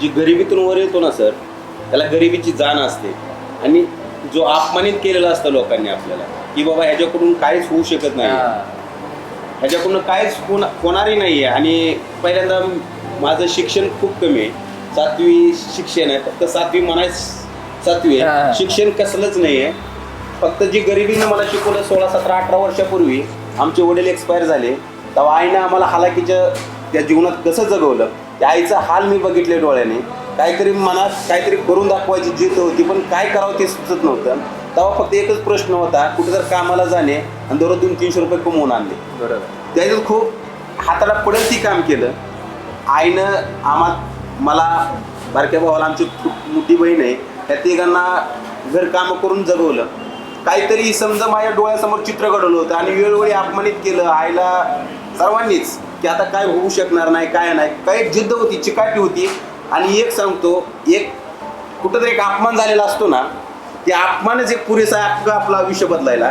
जी गरिबीतून वर येतो ना सर त्याला गरिबीची जाण असते. आणि जो अपमानित केलेला असतं लोकांनी आपल्याला की बाबा ह्याच्याकडून काहीच होऊ शकत नाही. ह्याच्याकडून काहीच होण होणारही नाही आहे आणि पहिल्यांदा माझं शिक्षण खूप कमी आहे. सातवी शिक्षण आहे. फक्त सातवी म्हणायच सातवी. आहे. शिक्षण कसलंच नाही आहे फक्त जी गरिबीनं मला शिकवलं सोळा सतरा अठरा वर्षापूर्वी आमचे वडील एक्सपायर झाले. तेव्हा आईनं आम्हाला हालाकीच्या त्या जीवनात कसं जगवलं? त्या आईचा हाल मी बघितले डोळ्याने. काहीतरी मनात काहीतरी करून दाखवायची जिद्द होती पण काय करावं ते सुचत नव्हतं. तेव्हा फक्त एकच प्रश्न होता कुठे जर कामाला जाणे आणि दररोज दोन तीनशे रुपये कमवून आणले. बरोबर. त्याच्यात खूप हाताला पडेल ती काम केलं. आईनं आम्हा मला बारक्या भावाला आमची खूप मोठी बहीण आहे त्या तिघांना घर कामं करून जगवलं. काहीतरी समजा माझ्या डोळ्यासमोर चित्र घडवलं होतं आणि वेळोवेळी अपमानित केलं. आईला सर्वांनीच की आता काय होऊ शकणार नाही काय नाही. काय एक जिद्द होती चिकाटी होती. आणि एक सांगतो एक कुठंतरी एक अपमान झालेला असतो ना ते अपमानच एक पुरेसा आहे आपला आयुष्य बदलायला.